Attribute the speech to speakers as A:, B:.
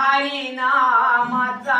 A: आई हरिनामाचा